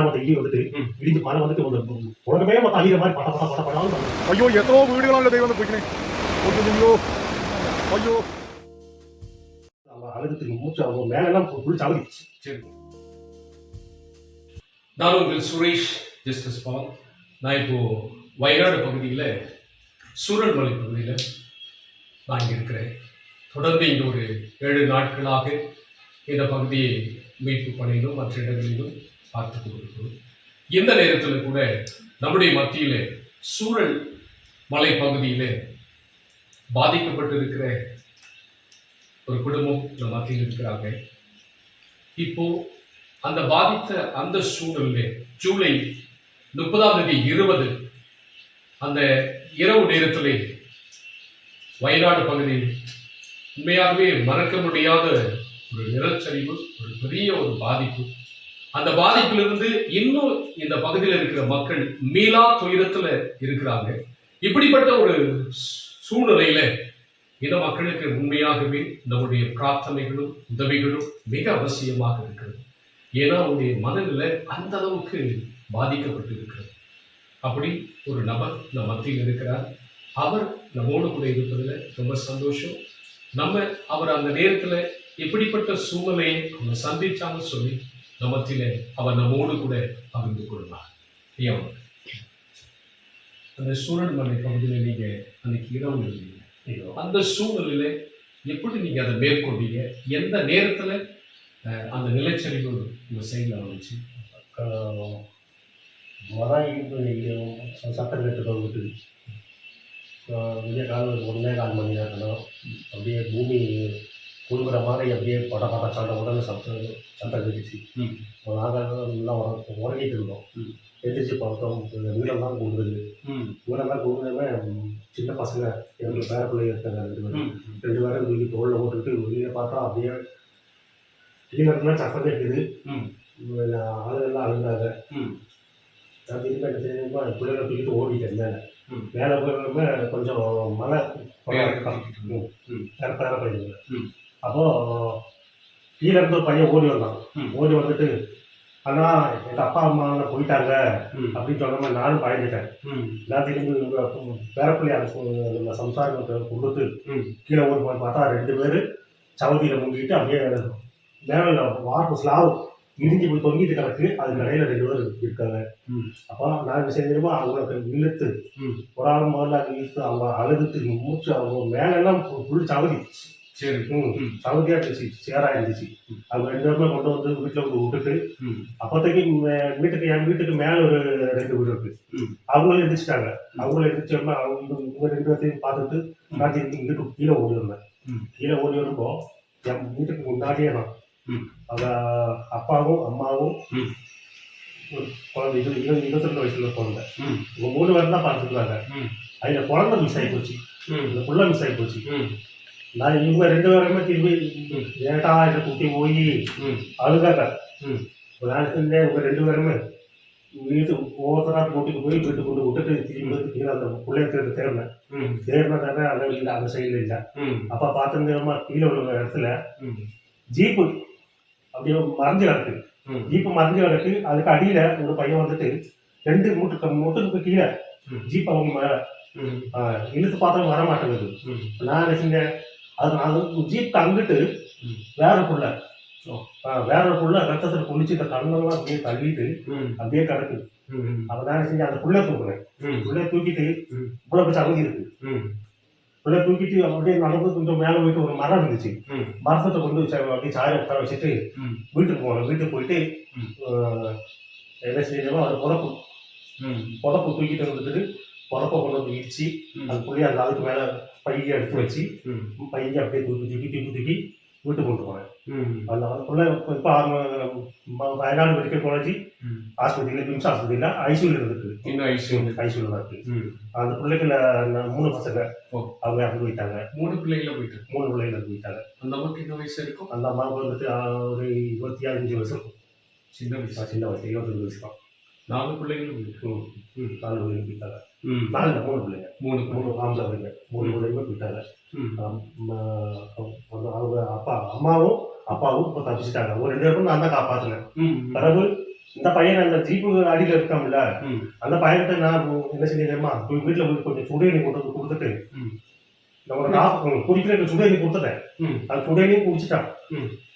வந்துட்டு இடிஞ்சு மரம் வந்துட்டு வந்து உலகமே மாதிரி பட பட பட ஐயோ எத்தனோ வீடுகளும் வந்து போய்க்கிறேன் ஐயோ ஐயோ. அழுதுட்டு மூச்சு அவங்க மேலெல்லாம் புளிச்சு சரி. நான் உங்கள் சுரேஷ் ஜஸ்டிஸ் பவன் நான் இப்போது வயநாடு பகுதியில் சூரல்மலை பகுதியில் நான் இருக்கிறேன். தொடர்ந்து இங்கே ஒரு ஏழு நாட்களாக இந்த பகுதியை மீட்பு பணியிலும் மற்ற இடங்களிலும் பார்த்து கொண்டிருக்கிறோம் எந்த நேரத்தில் கூட நம்முடைய மத்தியிலே சூழல் மலை பகுதியிலே பாதிக்கப்பட்டிருக்கிற ஒரு குடும்பம் நம்ம மத்தியில் இருக்கிறாங்க. இப்போ அந்த பாதித்த அந்த சூழலில் ஜூலை முப்பதாம் தேதி இருபது அந்த இரவு நேரத்திலே வயநாடு பகுதியில் உண்மையாகவே மறக்க முடியாத ஒரு நிலச்சரிவு ஒரு பெரிய ஒரு பாதிப்பு. அந்த பாதிப்பிலிருந்து இன்னும் இந்த பகுதியில் இருக்கிற மக்கள் மீளா துயரத்தில் இருக்கிறாங்க. இப்படிப்பட்ட ஒரு சூழ்நிலையில இந்த மக்களுக்கு உண்மையாகவே நம்முடைய பிரார்த்தனைகளும் உதவிகளும் மிக அவசியமாக இருக்கிறது. ஏன்னா அவருடைய மனநிலை அந்த அளவுக்கு பாதிக்கப்பட்டு இருக்கிறது அப்படி ஒரு நபர் நம் மத்தியில் இருக்கிறார். அவர் நம்மோடு கூட இருப்பதில் ரொம்ப சந்தோஷம். நம்ம அவர் அந்த நேரத்தில் எப்படிப்பட்ட சூழ்நிலையை அவங்க சந்திச்சாங்கன்னு சொல்லி நமத்திலே அவர் நம்மோடு கூட பகிர்ந்து கொள்வார். ஐயா அந்த சூழல் மலை பகுதியில் நீங்கள் அன்னைக்கு இடம் இருந்தீங்க ஐயோ அந்த சூழ்நிலையில எப்படி நீங்க அதை மேற்கொண்டீங்க? எந்த நேரத்தில் அந்த நிலச்சரிவு உங்கள் சைடில் வந்துச்சு? மரம் இடிந்து சத்தம் கேட்டு வந்துட்டு விடிய காலம் ஒன்றே கால் மணி நேரம் அப்படியே பூமி குழுங்குற மாதிரி அப்படியே பட பட சண்டை உடனே சத்தம் சத்தம் கேட்டுச்சு. நாங்கள் எல்லாம் உற- உறங்கிட்டு இருந்தோம். ம். எந்திரிச்சு பார்த்தோம் வீடெல்லாம் கூடுது வீடெல்லாம் கூடுனவே சின்ன பசங்க எங்களுக்கு பேர பிள்ளைங்க இருக்காங்க ரெண்டு பேரும். ரெண்டு பேரும் தூக்கி தோளில் போட்டுட்டு வெளியே பார்த்தா அப்படியே இருந்தால் சத்தம் கேட்குது. ஆளுகள்லாம் அழுந்தாங்க. நான் திரும்ப என்ன பிள்ளைகளை தூக்கிட்டு ஓடிட்டேன் மேலே. மேலே போயிருந்தப்ப கொஞ்சம் மழை. வேற பேர பையன் ம். அப்போ கீழே இருந்து ஒரு பையன் ஓடி வந்தான். ஓடி வந்துட்டு அண்ணா எங்கள் அப்பா அம்மா போயிட்டாங்க. அப்படின்னு சொன்ன நானும் பயந்துட்டேன். நான் திரும்பி பேரப்பிள்ளை நம்ம சம்சாரத்தை கொடுத்து. கீழே ஓடி போய் பார்த்தா ரெண்டு பேர் சவுதியில் முங்கிட்டு அப்படியே மேலே வார்ப்பு ஸ்லாவ் இடிஞ்சு போய் தொங்கிட்டு கிடக்கு அது கடையில் ரெண்டு பேர் இருக்காங்க. அப்போ நான் செஞ்சிருமோ அவங்களுக்கு இழுத்து. ஒரு ஆள் முதல்ல இழுத்து அவங்க அழுதுட்டு மூச்சு அவங்க மேலெல்லாம் ஃபுல் சவுதி சரி ம். சவுதியாக இருந்துச்சு சேராக இருந்துச்சு அவங்க ரெண்டு பேருமே கொண்டு வந்து வீட்டில் விட்டுட்டு. அப்போதைக்கு வீட்டுக்கு என் வீட்டுக்கு மேலே ஒரு ரெண்டு வீடு இருக்கு. அவங்களும் எந்திரிச்சிட்டாங்க அவங்களும் எந்திரிச்சோம்னா அவங்க இவங்க ரெண்டு பேர்த்தையும் பார்த்துட்டு நான் இங்கிட்டு கீழே ஓடி வந்தேன். கீழே ஓடி வரும்போ என் வீட்டுக்கு முன்னாடியே நான். அவங்க அப்பாவும் அம்மாவும் குழந்தை இது இருபது இருபத்தி வயசுல குழந்தை. இவங்க மூணு பேர் தான் பார்த்துருக்காங்க. அதில் குழந்தை மிஸ் ஆகி போச்சு. இந்த புள்ள மிஸ் ஆகி போச்சு. நான் இவங்க ரெண்டு பேருமே திரும்பி. ஏட்டா இதை குட்டி போய். அழுதாங்க. நான் செஞ்சேன் இவங்க ரெண்டு பேருமே வீட்டு ஒவ்வொருத்தரா கூட்டிட்டு போய் வீட்டு கொண்டு விட்டுட்டு திரும்பி வந்து கீழே அந்த பிள்ளைய தேடி தேடினேன் ம். தேடினதானே அதை இல்லை அந்த சைடில் இல்லை. அப்போ பார்த்துருந்தேமா கீழே உள்ள இடத்துல. ஜீப்பு அப்படியே மறைஞ்சு கிடக்கு. ஜீப்பு மறைஞ்சு கிடக்கு அதுக்கு அடியில் ஒரு பையன் வந்துட்டு ரெண்டு மூட்டு மூட்டுக்கு கீழே. ஜீப் அவங்க மேலே. இழுத்து பார்த்தா வர மாட்டேங்குது. நான் என்ன செஞ்சேன் அது அது ஜீப் அங்கிட்டு ம். வேற புள்ள வேற புள்ள ரத்தத்தில் குளிச்சு இந்த கண்ணெல்லாம் அப்படியே தள்ளிட்டு. அப்படியே கிடக்கு. அப்போ நான் செஞ்சேன் அந்த புள்ள தூக்குனேன் ம். புள்ள தூக்கிட்டு ம். இவ்வளோ சவுதி இருக்கு ம். புள்ள தூக்கிட்டு அப்படியே நடந்து கொஞ்சம் மேலே போயிட்டு ஒரு மரம் இருந்துச்சு. மரத்தை கொண்டு வச்சு அப்படியே சாயம் உட்கார வச்சுட்டு. வீட்டுக்கு போனேன் வீட்டுக்கு போயிட்டு என்ன செஞ்சோமோ அது புதப்பு ம். புதப்பு தூக்கிட்டு வந்துட்டு புதப்பை கொண்டு வந்து இடிச்சு. அது புள்ளைய அந்த அதுக்கு மேலே பையை எடுத்து வச்சு. பையை அப்படியே தூக்கி தூக்கி தூக்கி தூக்கி வீட்டுக்கு கொண்டு போனேன். அந்த அதுக்குள்ள இப்போ வயநாடு மெடிக்கல் காலேஜ். ஆஸ்பத்திரியில் பிம்ஸ் ஆஸ்பத்திரியில் ஐசியூவில் இருந்துருக்கு இன்னும் ஐசியூ ஐசியூவில் தான் இருக்கு. அந்த பிள்ளைக்கு நான் மூணு பசங்க. அவங்க இறந்து போயிட்டாங்க மூணு பிள்ளைங்கள போயிட்டு மூணு இறந்து போயிட்டாங்க அந்த அம்மாக்கு என்ன வயசு இருக்கும் அந்த அம்மாவுக்கு வந்துட்டு ஒரு இருபத்தி அஞ்சு வருஷம் இருக்கும். சின்ன வயசு சின்ன வயசு இருபத்தஞ்சு வயசு தான் நாலு பிள்ளைங்களும் போயிட்டு ம். ம். நாலு பிள்ளைங்க போயிட்டாங்க. நாலு மூணு பிள்ளைங்க. மூணு மூணு ஆம்பளை பிள்ளைங்க. மூணு பிள்ளைங்க போயிட்டாங்க அவங்க அப்பா அம்மாவும் அப்பாவும் இப்போ தப்பிச்சிட்டாங்க. ஒரு ரெண்டு பேரும் நான் தான் காப்பாற்றினேன் ம். பிறகு இந்த பையன் அந்த ஜீப்பு அடியில் இருக்கான்ல. அந்த பையன்கிட்ட நான் என்ன செஞ்சேன் போய் வீட்டில் போய் கொஞ்சம் சுடுதண்ணி கொண்டு கொடுத்துட்டு. நான் உனக்கு காப்பு குடிக்கிற சுடுதண்ணி கொடுத்துட்டேன். அது சுடுதண்ணியும் குடிச்சிட்டான்.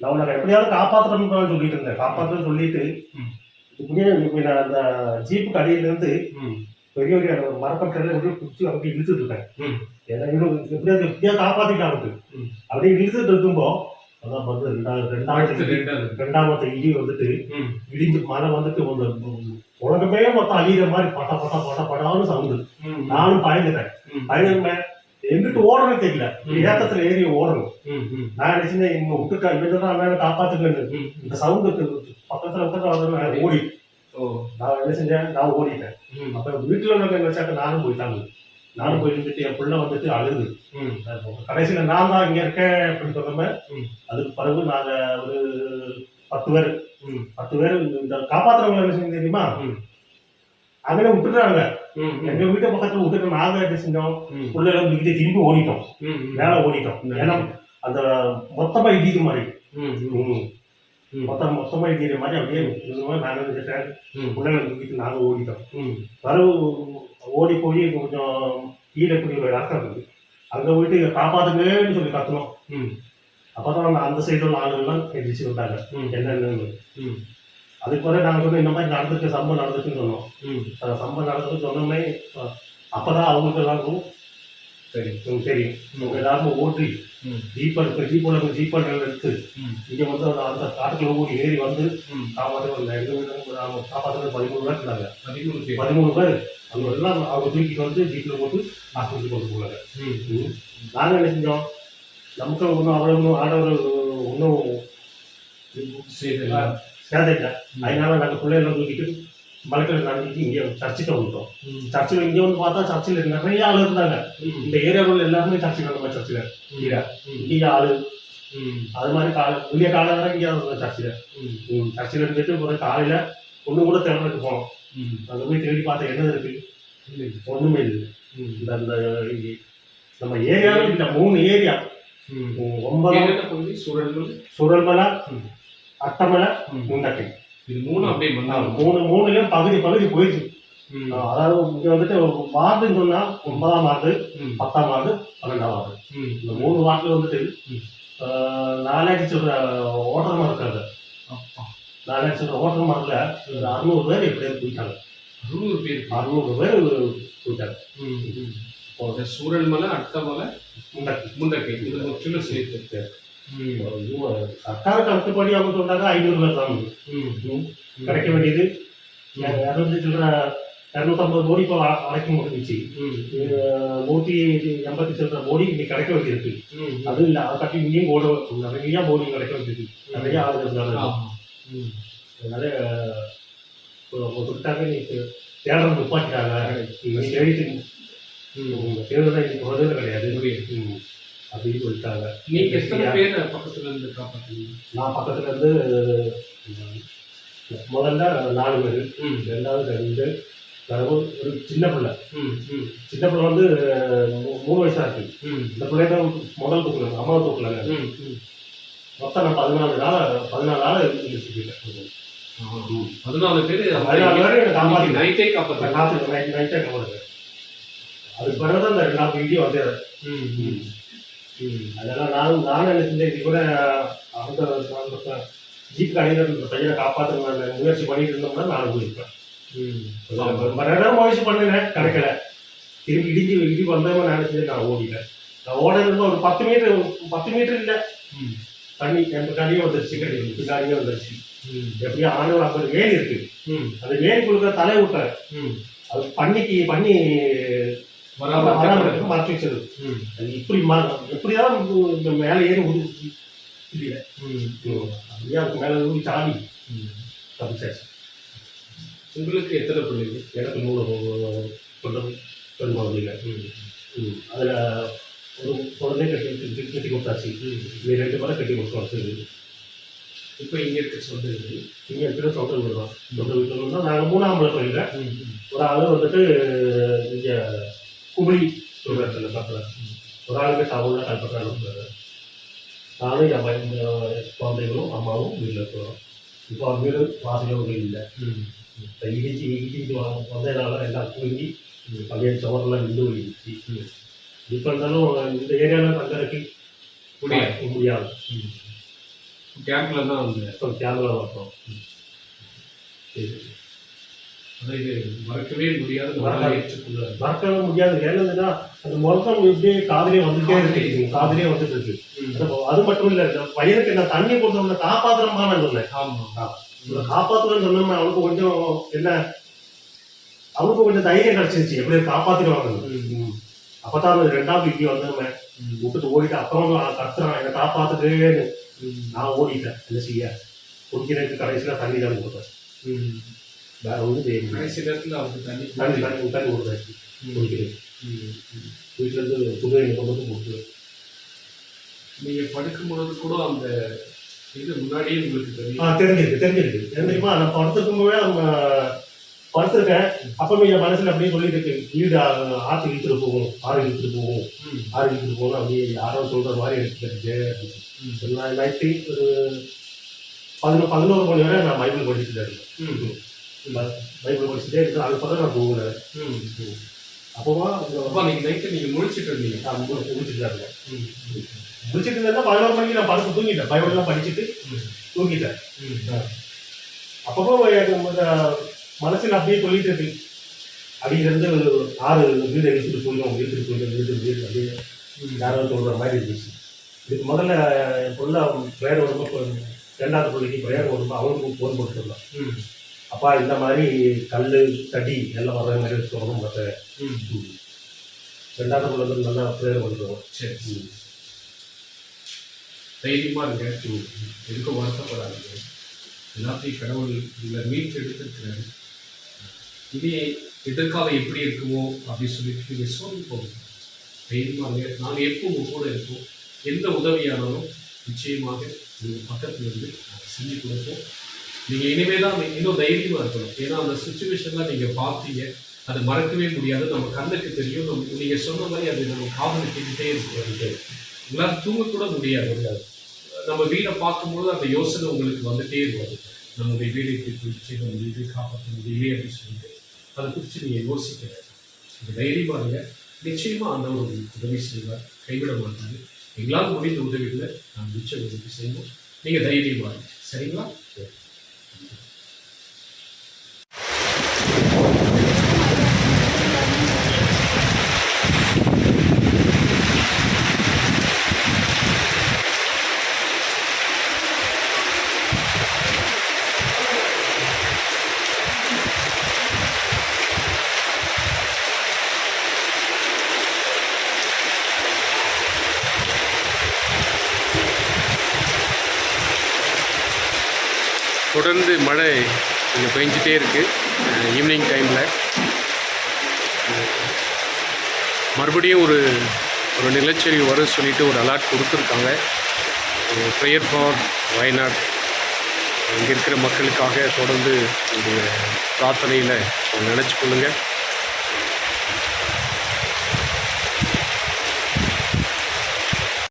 நான் உனக்கு எப்படியாவது காப்பாற்றணும்னு சொல்லிட்டு இருந்தேன். காப்பாற்றணும்னு சொல்லிட்டு அந்த ஜீப்புக்கு அடியிலேருந்து பெரிய பெரிய மரப்பட்டில அப்படியே பிடிச்சி அப்படியே இழுத்துட்டு இருக்கேன் ம். ஏன்னா இன்னும் எப்படியாவது எப்படியா காப்பாற்றிட்டாங்க ம். அப்படியே இழுத்துட்டு இருக்கும்போ அதான் வந்து ரெண்டாவது ரெண்டாவது ரெண்டாமത്തെ இடி வந்துட்டு. இடிஞ்சு மழை வந்துட்டு ஒரு உலகமே மொத்தம் அழிகிற மாதிரி பட்ட பட்ட பட்ட படான்னு சவுண்டு. நானும் பயந்துட்டேன். பயந்துமே எங்கிட்டு ஓடணும் தெரியல. ஏத்தத்துல ஏறி ஓடணும். நான் நினைச்சேன் இங்க விட்டுட்டா இவங்க தான் மேல காப்பாத்துக்கன்னு ம். இந்த சவுண்டு பக்கத்துல பக்கத்துல ஓடி ஓ நான் என்ன செஞ்சேன் நான் ஓடிட்டேன். அப்ப வீட்டுல உள்ளவங்க நினைச்சாக்க நானும் போயிட்டாங்க நானும் போய் இருந்துட்டு என் பிள்ளை வந்துட்டு அழுது. கடைசியில நான் தான் இங்க இருக்கேன் அப்படின்னு சொன்னோமே. அதுக்கு பிறகு நாங்க ஒரு பத்து பேர். பத்து பேர் இந்த காப்பாத்துறவங்க என்ன செஞ்சு தெரியுமா. அங்கே. ம். எங்க வீட்டு பக்கத்துல விட்டுட்டு நாங்க என்ன செஞ்சோம் ம். பிள்ளைகளை தூக்கிட்டு திரும்பி ஓடிட்டோம். மேல ஓடிட்டோம். ஏன்னா அந்த மொத்தமா இடிக்கிற மாதிரி. மொத்தம் மொத்தமா இடிக்கிற மாதிரி அப்படியே இந்த மாதிரி நாங்க வந்துட்டேன். பிள்ளைகளை தூக்கிட்டு நாங்க ஓடிட்டோம். வரவு ஓடி போய் கொஞ்சம் கீழே ஒரு இறக்கம் இருக்குது அங்க போயிட்டு இதை காப்பாத்துங்கன்னு சொல்லி கத்தணும் ம். அப்பதான் அந்த- அந்த சைடுல உள்ள ஆளுங்கெல்லாம் எதிர்த்து வந்தாங்க ம். என்னன்னு. அதுக்கு பிறகு நாங்க சொன்னோம் இந்த மாதிரி நடந்துருக்கு சம்பவம் நடந்துச்சுன்னு சொன்னோம். அந்த சம்பவம் நடந்துன்னு சொன்னோமே அஹ், அப்பதான் அவங்களுக்கு எல்லாருக்கும் சரி இவங்க எல்லாருமே ஓட்டி. ம். ஜீப்பர் இப்போ ஜீப்போட ஜீப்பர் எடுத்து ம். இங்க வந்து அந்த அந்த காட்டுக்குள்ள ஏறி வந்து. காப்பாற்ற வந்தாங்க எங்க வீட்டுக்கு நாங்கள் காப்பாற்றுறது பதிமூணு பேர் இருந்தாங்க. பதிமூணு பதிமூணு பேர். அவங்க எல்லாம் அவங்க தூக்கிட்டு வந்து ஜீப்ல போட்டு ஹாஸ்பிட்டல் கொண்டு போனாங்க. ம். நாங்கள் என்ன செஞ்சோம்? நமக்கு ஒன்றும் அவ்வளோ ஒன்றும் ஆடவர் ஒன்றும் சரி சேதம் இல்லை. அதனால நாங்கள் பிள்ளைகளை தூக்கிட்டு மலைக்கல் நடந்துட்டு இங்கே சர்ச்சுக்கு வந்துட்டோம். சர்ச்சில் இங்கே வந்து பார்த்தா சர்ச்சில் நிறைய ஆள் இருந்தாங்க. இந்த ஏரியாவில் எல்லாருமே சர்ச்சுக்கு வந்த மாதிரி சர்ச்சில் ம். இங்கே ஆளு. அது மாதிரி காலை புதிய காலம் வரை இங்கே இருந்தோம் சர்ச்சில். சர்ச்சில் இருந்துட்டு ஒரு காலையில் ஒன்று கூட தேடுறதுக்கு போனோம். அங்கே போய் தேடி பார்த்தா என்ன இருக்கு இல்லை. ஒன்றுமே இல்லை ம். இந்த இங்க நம்ம ஏரியாவில் இந்த மூணு ஏரியா சுழல்கள் சுரல்மலை ம். அட்டமலை. முண்டக்கை இது மூணு அப்படியே வந்தாங்க மூணு மூணுலயும் பகுதி பகுதி போயிடுச்சு. அதாவது இங்க வந்துட்டு வார்டுன்னு சொன்னா ஒன்பதாம் வார்டு. பத்தாம் வார்டு பன்னெண்டாம் வார்டு. இந்த மூணு வார்டுல வந்துட்டு நாலாயிரத்தி சொல்ற ஓட்டர் மரம் இருக்காங்க. நாலாயிரத்தி சொல்ற ஓட்டர் மரத்துல ஒரு அறுநூறு பேர் எப்படியாவது போயிட்டாங்க அறுநூறு பேர் அறுநூறு பேர் போயிட்டாங்க ம். ம். இந்த சூழல் மலை முண்டக்கை முண்டக்கை இது முற்றிலும் சேர்த்து ம். இது சர்க்கார் கணக்குப்படி அவங்க சொன்னாங்க ஐநூறு பேர் தான். கிடைக்க வேண்டியது இரநூத்தி சில்லற இரநூத்தம்பது கோடி இப்போ அ- அடைக்க முடிஞ்சிச்சு நூற்றி எண்பத்தி சில்லற கோடி இன்னைக்கு கிடைக்க வேண்டியிருக்கு ம். அது இல்லை அதை கட்டி இங்கேயும் போட நிறைய போடி கிடைக்க வேண்டியது நிறைய ஆளுங்க. ம். அதனால சொல்லிட்டாங்க நீ தேடுறது தேடிட்டு ம். தேடுறதா இன்னைக்கு வருது கிடையாது. அப்படின்னு சொல்லிட்டாங்க நீங்க எத்தனை பேர் பக்கத்துல இருந்து காப்பாத்தீங்க நான் பக்கத்துல இருந்து முதல்ல நாலு பேர். ரெண்டாவது ரெண்டு பிறகு ஒரு சின்ன பிள்ளை. சின்ன பிள்ளை வந்து மூணு வயசா இருக்கு. இந்த பிள்ளை தான் முதல் தூக்குல அம்மா தூக்குலாங்க. மொத்தம் நான் பதினாலு நாள் பதினாலு நாள் இருந்துச்சு. பதினாலு பேர் பதினாலு பேர் காப்பாத்தி நைட்டே நைட் நைட்டே கவலை அதுக்கு பிறகு தான் இந்த ரெண்டாவது வீடியோ வந்து ம். அதெல்லாம் நானும் நானும் என்ன செஞ்சேன் இது கூட அந்த ஜீப் இருந்த பையனை காப்பாற்றுங்க முயற்சி பண்ணிட்டு இருந்தோம்னா நானும் போயிருப்பேன். ரொம்ப நேரம் முயற்சி பண்ணினேன் கிடைக்கல திரும்பி இடிஞ்சு இடி வந்தவங்க நினைச்சது நான் ஓடிட்டேன் நான் ஓடுறது ஒரு பத்து மீட்டர் பத்து மீட்டர் இல்லை. தண்ணி என் பின்னாடியே வந்துருச்சு பின்னாடியே வந்துருச்சு. எப்படியும் ஆண்டு ஐம்பது வேலி இருக்கு ம். அந்த வேலிக்குள்ள தலை விட்டேன். அது பண்ணிக்கு பண்ணி வராம வராம மறைச்சு வச்சது. அது இப்படி எப்படியாவது இந்த மேலே ஏறி உதிச்சு தெரியல. அப்படியே அதுக்கு மேலே ஊறி ம். தப்பிச்சாச்சு. உங்களுக்கு எத்தனை பிள்ளைங்க? எனக்கு மூணு பெண் பெண் குழந்தைங்க. ம். அதுல ஒரு குழந்தை கட்டி கட்டி கொடுத்தாச்சு. இது ரெண்டு பேரும் கட்டி கொடுத்தாச்சு இப்போ இங்க இருக்க சொந்த வீடு இங்கே இருக்கிற சொந்த வீடு தான். சொந்த வீட்டில் தான் நாங்கள் மூணாம் ம். ஒரு ஆள் வந்துட்டு இங்கே குமிழி சொல்கிறாங்க பக்கத்தில் ஒரு ஆளுக்கு டவுனில் கல்பற்றா இருக்கிறாரு நானும் என் பையன் குழந்தைகளும் அம்மாவும் வீட்டில் இருக்கிறோம் இப்போ வீடு வாசகங்கள் இல்லை இப்போ இடிச்சு இடிச்சு வந்ததுனால எல்லாம் தூங்கி அப்படியே சுவரெல்லாம் நின்று போயிடுச்சு இப்போ இருந்தாலும் இந்த ஏரியாவில் தங்கறதுக்கு முடியாது முடியாது கேம்ப்ல தான் இப்போ கேமரா வரணும் சரி அதை இது மறக்கவே முடியாத மறக்கவே முடியாது. ஏன்னா அந்த முழக்கம் இப்படியே காதலே வந்துட்டே இருக்கு. காதலே. வந்துட்டு இருக்கு. அது- அது மட்டும் இல்ல இந்த பையனுக்கு நான் தண்ணி கொடுத்தவங்க காப்பாத்துறமா நான் சொன்னேன். காப்பாத்துறேன்னு சொன்னோம்னா அவனுக்கு கொஞ்சம் என்ன அவனுக்கு கொஞ்சம் தைரியம் கிடைச்சிருச்சு. எப்படி காப்பாத்திடுவாங்க. அப்பதான் அந்த ரெண்டாவது இங்கே வந்தவன் ம். விட்டுட்டு ஓடிட்டு அப்புறம் அவன் கத்துறான் என்னை காப்பாத்துட்டேன்னு. நான் ஓடிட்டேன். என்ன செய்ய? குடிக்கிறதுக்கு கடைசியில தண்ணி தான் கொடுத்தேன். கடைசி நேரத்துல அவருக்கு தண்ணி தண்ணி தண்ணி தண்ணி கொடுத்தாச்சு. குடிக்கிறது ம். ம். வீட்டுல இருந்து புது எண்ணெய் கொண்டு வந்து கொடுத்து நீங்க படுக்கும் பொழுது கூட அந்த இது முன்னாடியே உங்களுக்கு தெரியும் ஆ தெரிஞ்சிருக்கு தெரிஞ்சிருக்கு தெரிஞ்சிருக்குமா நான் படுத்துக்கும் போதே அவங்க படுத்திருக்கேன் அப்பவே என் மனசுல அப்படியே சொல்லிட்டு இருக்கு வீடு ஆத்து இழுத்துட்டு போகும் ஆறு இழுத்துட்டு போகும். ஆறு இழுத்துட்டு போகும் அப்படியே யாரோ சொல்ற மாதிரி எனக்கு தெரிஞ்சு. நான் நைட்டு ஒரு பதினொரு பதினோரு மணி வரை நான் பைபிள் படிச்சுட்டு இருக்கேன். பைபிள் படிச்சுட்டே இருக்கேன் அதுக்கப்புறம் நான் தூங்குறேன் ம். அப்போவா அப்பா நீங்க நைட்டு நீங்க முழிச்சிட்டு இருந்தீங்க நான் முடிச்சுட்டு தான் இருக்கேன் ம். முடிச்சுட்டு இருந்தேன்னா பதினோரு மணிக்கு நான் படுத்து தூங்கிட்டேன் பைபிள்லாம் படிச்சுட்டு. தூங்கிட்டேன். அப்பப்போ எனக்கு மனசுல அப்படியே சொல்லிட்டு இருக்கு அடியிலிருந்து ஆறு வீடு எடுத்துட்டு போயிடும் வீட்டுக்கு போயிடும் வீட்டுக்கு வீடு அப்படியே ம். யாரோ சொல்ற மாதிரி இருந்துச்சு இதுக்கு முதல்ல என் பொண்ணு பிரேயர் வரும்போது ரெண்டாவது பிள்ளைக்கு பிரேயர் வரும்போது அவனுக்கு ஃபோன் போட்டு சொன்னான் ம். அப்பா இந்த மாதிரி கல் தடி எல்லாம் வர்ற மாதிரி சொல்லணும் பார்த்தேன் ம். ரெண்டாவது வந்து நல்லா ப்ரேயர் பண்ணுறோம் சரி. தைரியமா இருங்க. எதுக்கும் வருத்தப்படாதீங்க. எல்லாத்தையும் கடவுள் உங்களை மீட்டு எடுத்திருக்கிறாரு இனி எதிர்காலம் எப்படி இருக்குமோ அப்படின்னு சொல்லிட்டு நீங்க சோர்ந்து போகும் தைரியமா இருங்க. நாங்கள் எப்போ உங்க கூட இருப்போம் எந்த உதவியானாலும் நிச்சயமாக உங்க பக்கத்துல இருந்து செஞ்சு கொடுப்போம். நீங்கள் இனிமே தான் இன்னும் தைரியமாக இருக்கணும். ஏன்னா அந்த சுச்சுவேஷன்லாம் நீங்கள் பார்த்தீங்க. அது மறக்கவே முடியாது. நம்ம கண்ணுக்கு தெரியும். நம்ம நீங்கள் சொன்ன மாதிரி அது நம்ம காதல் கேட்டுட்டே இருக்கிறது உங்களால் தூங்கக்கூட முடியாது. நம்ம வீடை பார்க்கும்போது அந்த யோசனை உங்களுக்கு வந்துட்டே இருக்காது. நம்முடைய வீடு இப்படி போயிடுச்சு நம்ம வீடு காப்பாற்ற முடியலையே அப்படின்னு சொல்லிட்டு. அதை குறித்து நீங்கள் யோசிக்க வேண்டாம். இந்த தைரியமா இருங்க. நிச்சயமா ஆண்டவர் உதவி செய்வார். கைவிட மாட்டாங்க எங்களால் முடிந்த உதவிகளை நான் நிச்சயம் உதவி செய்வோம் நீங்கள் தைரியமாக சரிங்களா? தொடர்ந்து மழை கொஞ்சம் பெஞ்சிட்டே இருக்குது ஈவினிங் டைமில் மறுபடியும் ஒரு ஒரு நிலச்சரிவு வர சொல்லிட்டு ஒரு அலர்ட் கொடுத்துருக்காங்க. ப்ரேயர் ஃபார் வயநாட் இங்கே இருக்கிற மக்களுக்காக தொடர்ந்து இந்த பிரார்த்தனையில் நினச்சி கொள்ளுங்கள்